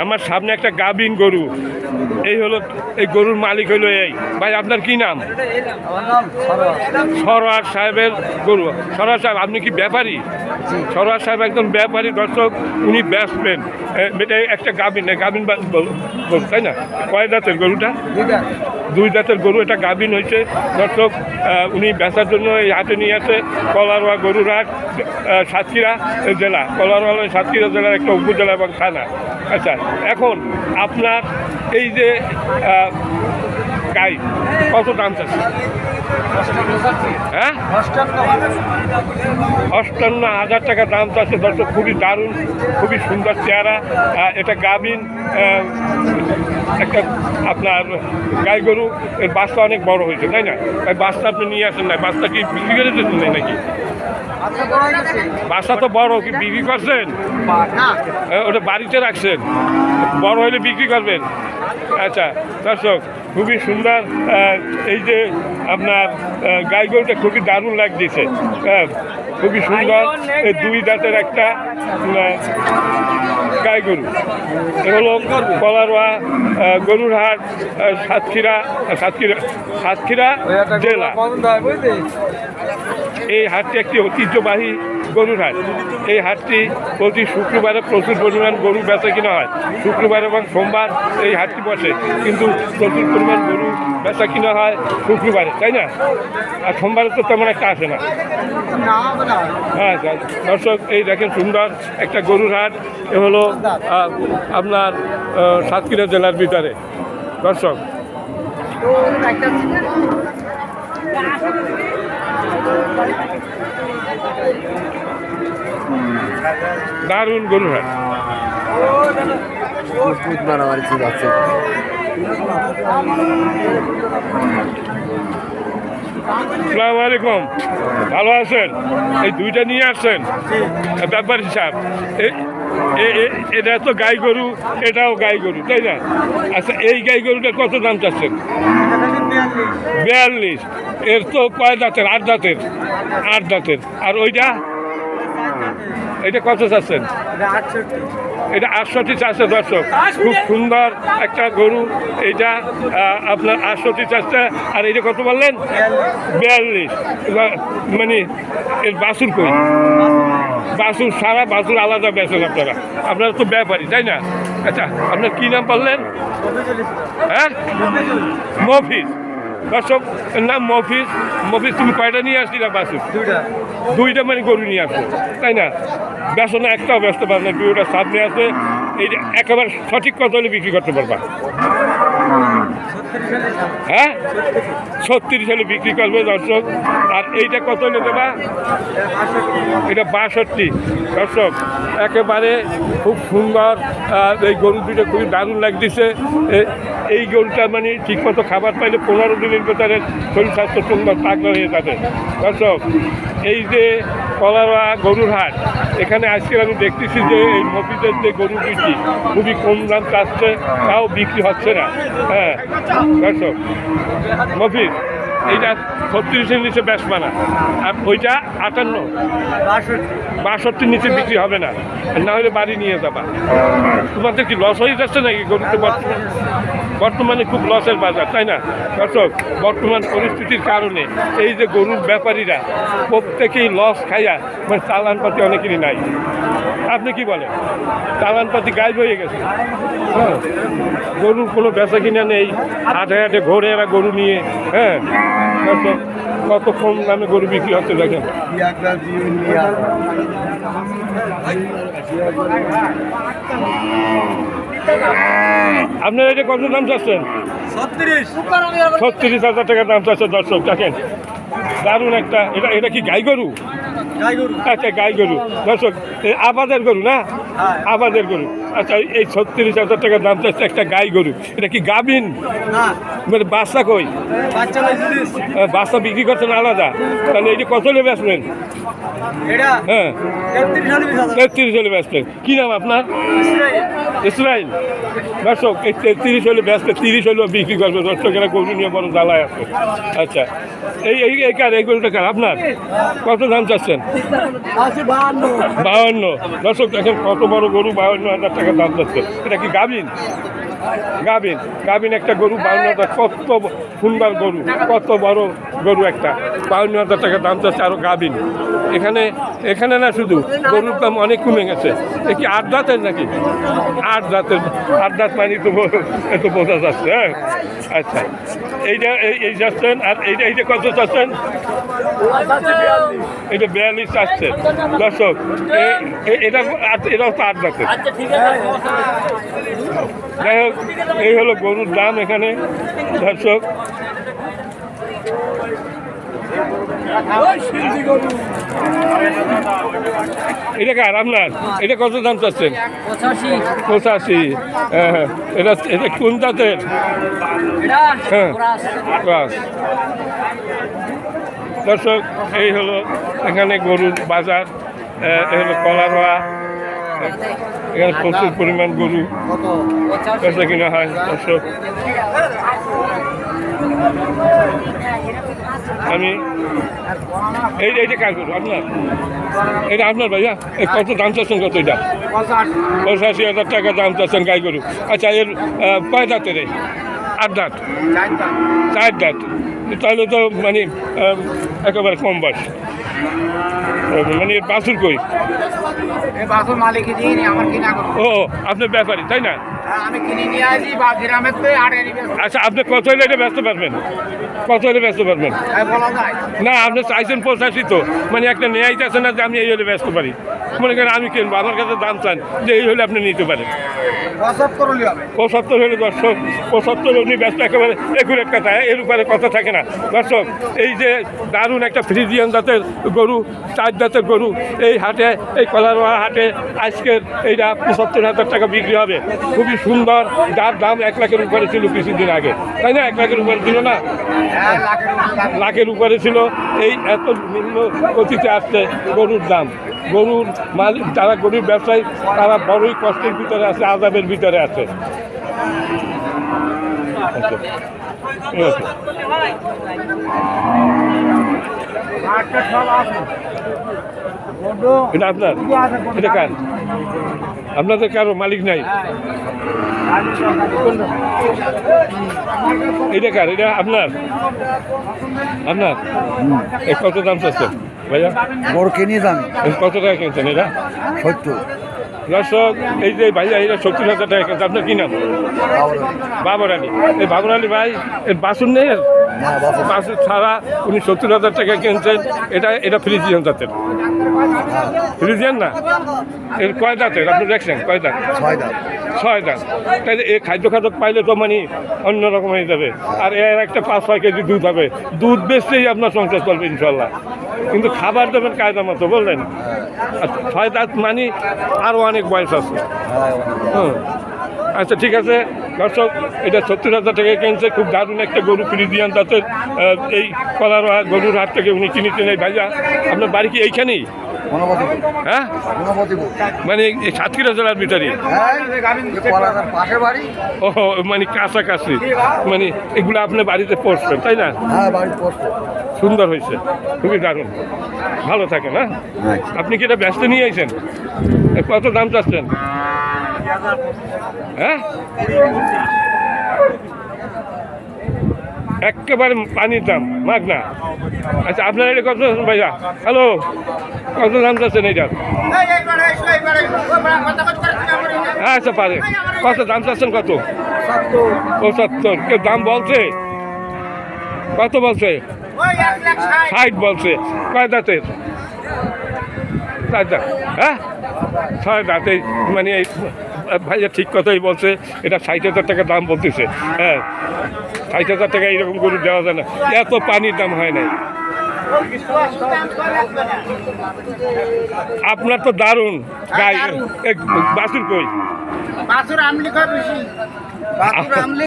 আমার সামনে একটা গাবিন গরু। এই হলো এই গরুর মালিক হলো এই। ভাই আপনার কি নাম? সরোয়ার। সাহেবের গরু। সরোয়ার সাহেব আপনি কি ব্যাপারী? সরোয়ার সাহেব একজন ব্যাপারী দর্শক উনি ব্যাটসম্যান। এটা একটা গাবিন গাবিন বা- গরু তাই না? কয় দাঁতের গরুটা? দুই দাঁতের গরু এটা গাভিন হয়েছে দর্শক উনি বেচার জন্য এই হাতে নিয়ে আসে কলারোয়া গরুর হাট আহ, সাতক্ষীরা জেলা। কলারোয়া সাতক্ষীরা জেলার একটা উপজেলা এবং থানা। আচ্ছা এখন আপনার এই যে গাই, কত দাম চাচ্ছে হ্যাঁ? অষ্টান্ন হাজার টাকা দাম চাচ্ছে। দর্শক, খুবই দারুণ, খুবই সুন্দর চেহারা। এটা গাভিন একটা আপনার গাই গরু। এর বাচ্চা অনেক বড় হয়েছে, তাই না? বাচ্চা আপনি নিয়ে আসেন না বাচ্চা কি বিক্রি করে নাকি? বাচ্চা তো বড় কি বিক্রি করছেন? ওটা বাড়িতে রাখছেন। বড় হলে বিক্রি করবেন। আচ্ছা দর্শক খুবই সুন্দর এই যে আপনার গাই গরুটা খুবই দারুণ লাগতেছে। হ্যাঁ খুবই সুন্দর এই দুই দাঁতের একটা গাই গরু হলো কলারোয়া আহ, গরুর হাট সাতক্ষীরা সাতক্ষীরা সাতক্ষীরা জেলা। এই হাটটি একটি ঐতিহ্যবাহী গরুর হাট। এই হাটটি প্রতি শুক্রবারে প্রচুর পরিমাণ গরু বেচা কিনা হয়। শুক্রবার এবং সোমবার এই হাটটি বসে, কিন্তু প্রচুর পরিমাণ গরু বেচা কিনা হয় শুক্রবারে, তাই না? আর সোমবারে তো তেমন একটা আসে না। হ্যাঁ দর্শক, এই দেখেন সুন্দর একটা গরুর হাট। এ হলো আপনার সাতক্ষীরা জেলার ভিতরে। দর্শক। দারুণ মারামারি ঠিক আছে। সালাম আলাইকুম। ভালো আছেন? এই দুইটা নিয়ে আসছেন? ব্যাপার হিসাব এটা তো গাই গরু এটাও গাই গরু তাই না? আচ্ছা এই গাই গরুটা কত দাম চাচ্ছেন? বিয়াল্লিশ। এর তো কয় দাঁতের? আট দাঁতের। আট দাঁতের। আর ওইটা? এটা কত চাচ্ছেন? এটা আটষট্টি চাষে দর্শক। খুব সুন্দর একটা গরু। এইটা আপনার আটষট্টি চাষটা আর এটা কত বললেন? বিয়াল্লিশ। মানে এর বাসুর কই? বাসুর সারা বাসুর আলাদা বেচেন আপনারা। আপনারা তো ব্যাপারী, তাই না? আচ্ছা আপনার কী নাম বললেন? হ্যাঁ? মফিজ। দর্শক না নাম মফিস মফিজ তুমি কয়টা নিয়ে আসলি না দুইটা। দুইটা মানে গরু নিয়ে আসো তাই না? ব্যস্ত না একটাও ব্যস্ত পারবে না দুইটা সামনে আছে এই একেবারে সঠিক কথা হলে বিক্রি করতে পারবা। হ্যাঁ? ছত্রিশ হলে বিক্রি করবে দর্শক। আর এইটা কত হলে দেবা? এটা বাষট্টি। দর্শক, একেবারে খুব সুন্দর এই গরু দুটো খুবই দারুণ লাগতেছে। এই গরুটা মানে ঠিকমতো খাবার পাইলে পনেরো দিনের ভেতরে শরীর স্বাস্থ্য সুন্দর তাগড়া হয়ে যাবে। দর্শক এই যে কলারা গরুর হাট এখানে আজকে আমি দেখতেছি যে এই মফিদের যে গরু বিক্রি খুবই কম দাম চাচ্ছে, তাও বিক্রি হচ্ছে না। হ্যাঁ মফিজ এইটা ছত্রিশের নিচে বেশ মানা আর ওইটা আটান্ন। বাষট্টির নিচে বিক্রি হবে না। না হলে বাড়ি নিয়ে যাবা। তোমাদের কি লস হয়ে যাচ্ছে নাকি? গরুতে বর্তমান বর্তমানে খুব লসের বাজার, তাই না? দর্শক, বর্তমান পরিস্থিতির কারণে এই যে গরুর ব্যাপারীরা প্রত্যেকেই লস খাইয়া মানে চালানপাতি অনেকেরই নাই। আপনি কি বলেন? চালানপাতি গায়েব হয়ে গেছে? হ্যাঁ। গরুর কোনো বেচা কিনা নেই। হাটে হাটে ঘোরে এরা গরু নিয়ে হ্যাঁ। দর্শক কত কম দামে গরু বিক্রি হচ্ছে দেখেন। আপনার এটা কত দাম চাচ্ছেন? ছত্রিশ হাজার টাকা দাম চাচ্ছে দর্শক, দেখেন। দারুণ একটা, এটা এটা কি গাই গরু? আচ্ছা গাই গরু দর্শক এই আবাদের গরু না? আবাদের গরু। আচ্ছা এই ছত্রিশ হাজার টাকা দাম চাচ্ছে একটা গাই গরু। এটা কি গাবিন মানে বাচ্চা কই? বাচ্চা বিক্রি করছেন আলাদা। তাহলে এইটা কত নেবে আসবেন হ্যাঁ। তেত্রিশ হলে ব্যস্তেন কী নাম আপনার? ইসরাইল। দর্শক এই তেত্রিশ হলে ব্যস্ত তিরিশ হলেও বিক্রি করবে। দর্শকেরা গরু নিয়ে বড় জ্বালায় আছে। আচ্ছা এই এই এই কার? এই গরুটা কার? আপনার? কত দাম চাচ্ছেন? বাহান্ন। দর্শক দেখেন কত বড় গরু বাহান্ন হাজার টাকা দাম যাচ্ছে। এটা কি গাভিন? গাভিন। গাভিন একটা গরু বাউন্ন হাজার কত সুন্দর গরু কত বড় গরু একটা। বাউন্ন হাজার টাকা দাম যাচ্ছে আরও গাভিন। এখানে এখানে না শুধু গরুর দাম অনেক কমে গেছে। এ কি আট দাঁতের নাকি? আট দাঁতের আট দাঁত মানে তো বো- এ তো বোঝা যাচ্ছে হ্যাঁ? আচ্ছা। এইটা এই- এই যাচ্ছেন আর এইটা এইটা কত চাচ্ছেন এটা বিয়াল্লিশ। চাচ্ছে দর্শক এ- এ- এটা এটাও তো আট দাঁতের যাই হোক এই হলো গরুর দাম এখানে। দর্শক এটা কার আপনার? এটা কত দাম চাচ্ছেন? পঁচাশি। হ্যাঁ হ্যাঁ। এটা এটা কোন জাতের? হ্যাঁ দর্শক, এই হলো এখানে গরুর বাজার এই হলো কলারোয়া এখানে প্রচুর পরিমাণ গরু বেচা কিনা হয়, দর্শক। আমি, এই এইটা কাজ করব আপনার? এটা আপনার ভাইয়া এই কত দাম চাচ্ছেন, কত এটা? পঁচাশি হাজার টাকা দাম চাচ্ছেন গাই গরু। আচ্ছা এর কয় দাঁতের আট দাঁত। চার দাঁত। তাহলে তো মানে একেবারে কম বয়স মানে কই? বাসুর আমার ও আপনি ব্যাপারী তাই না? বেশ আচ্ছা আপনি কত হলে এটা ব্যস্ত পারবেন? কত হলে ব্যস্ত পারবেন? না। আপনি চাইছেন পঁচাশি তো। মানে একটা নেয়াই আছে না যে আমি এই হলে ব্যস্ত পারি। মনে করেন আমি কিনবো আমার কাছে দাম চান যে এই হলে আপনি নিতে পারেন। পঁচাত্তর হলে দর্শক পঁচাত্তর উনি ব্যস্ত একেবারে একুরের কথা এর উপরে কথা থাকে না। দর্শক এই যে দারুণ একটা ফ্রিজিয়ান জাতের গরু চার জাতের গরু এই হাটে এই কলারোয়া হাটে আজকের এইটা পঁচাত্তর হাজার টাকা বিক্রি হবে। খুবই সুন্দর যার দাম এক লাখের উপরে ছিল কিছুদিন আগে। তাই না? এক লাখের উপরে ছিল না? হ্যাঁ লাখের উপর লাখ। লাখের উপরে ছিল। এই এত নিম্ন গতিতে আসছে গরুর দাম। গরুর মালিক যারা গরুর ব্যবসায়ী তারা বড়ই কষ্টের ভিতরে আছে আজাবের ভিতরে আছে। আচ্ছা। আছে। এটা আপনার? এটা কার? আপনাদের কারও মালিক নাই? এটা কার? এটা আপনার? আপনার? কত দাম চাচ্ছে ভাইয়া? বড় কিনে এ কত টাকা কিনছেন এটা? সত্তর। দর্শক এই যে ভাই এটা সত্তর হাজার টাকা আপনার কি নাম? বাবর আলী এই বাবর আলী ভাই বাসুন নেই বাসুন। বাসুন ছাড়া উনি সত্তর হাজার টাকা কিনছেন এটা এটা ফ্রিজিয়ান জাতের। ফ্রিজিয়ান না? এর কয় দাঁতের আপনি দেখছেন? কয় দাঁত? ছয় দাঁত। তাহলে এই খাদ্য খাদক পাইলে তো মানে অন্যরকম হয়ে যাবে। আর এর একটা পাঁচ ছয় কেজি দুধ হবে। দুধ বেচতেই আপনার সংসার চলবে ইনশাল্লাহ কিন্তু খাবার দেবেন কায়দা মতো বললেন। আর ছয় দাঁত মানে আরও অনেক বয়স আছে। হুম। আচ্ছা ঠিক আছে। দর্শক এটা সত্তর হাজার টাকা কিনছে খুব দারুণ একটা গরু ফ্রিজিয়ান জাতের আহ, এই কলার গরুর হাত থেকে উনি কিনেছেন এই ভাইয়া আপনার বাড়ি কি এইখানেই? হ্যাঁ? মানে সাতক্ষীরা জেলার ভিতরে? হ্যাঁ ও মানে কাছাকাছি। মানে এগুলো আপনি বাড়িতে পড়ছেন তাই না? হ্যাঁ সুন্দর হয়েছে খুবই দারুণ। ভালো থাকেন হ্যাঁ? আপনি কি এটা ব্যস্ত নিয়ে আইছেন? কত দাম চাচ্ছেন? হ্যাঁ? একেবারে পানির দাম মাগ না আচ্ছা আপনার এটা কত ভাইয়া? হ্যালো, কত দাম চাচ্ছেন এইটার আচ্ছা পারে। কত দাম চাচ্ছেন কত? পঁচাত্তর। কেউ দাম বলছে? কত বলছে? ষাট বলছে। কয় দাঁতের? হ্যাঁ? ছয় দাঁতে মানে এই ভাইয়া ঠিক কথাই বলছে এটা ষাট হাজার টাকা দাম বলতেছে। হ্যাঁ ষাট হাজার টাকা এরকম গরু দেওয়া যায় না। এত পানির দাম হয় নাই। আপনার তো দারুণ। গাই বাসুর কই? বাসুর আমলি কয় বাসুর আমলি